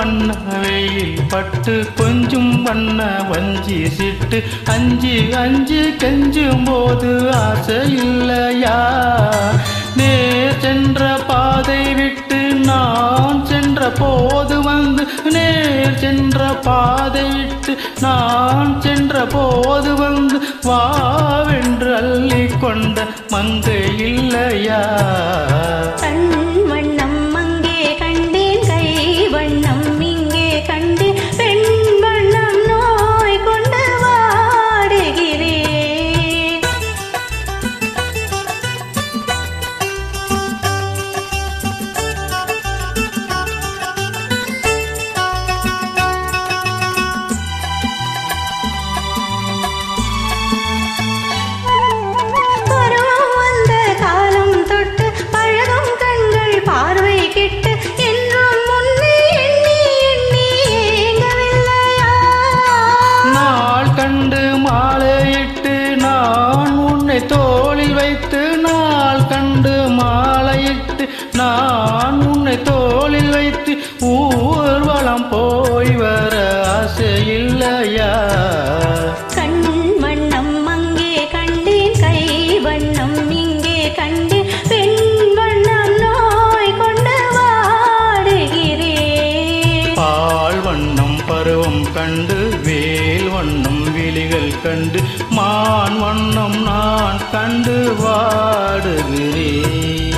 வண்ண வெயில் பட்டு கொஞ்சம் வண்ண வஞ்சி சிட்டு அஞ்சு அஞ்சு கெஞ்சும் போது ஆசை இல்லையா? நேர் சென்ற பாதை விட்டு நான் சென்ற போது வந்து நேர் சென்ற பாதை விட்டு நான் சென்ற போது வந்து வாவென்று அள்ளி கொண்ட மங்கை இல்லையா? வைத்து நாள் கண்டு மாலையிட்டு நான் உன்னை தோளில் வைத்து ஊர்வலம் போய் வர ஆசை இல்லையா? கண் வண்ணம் அங்கே கண்டேன் கை வண்ணம் இங்கே கண்டு பெண் வண்ணம் நோய் கொண்டு வாடுகிறேன். பால் வண்ணம் பருவம் கண்டு கண்டு மான் வண்ணம் நான் கண்டு வாடுகிறேன்.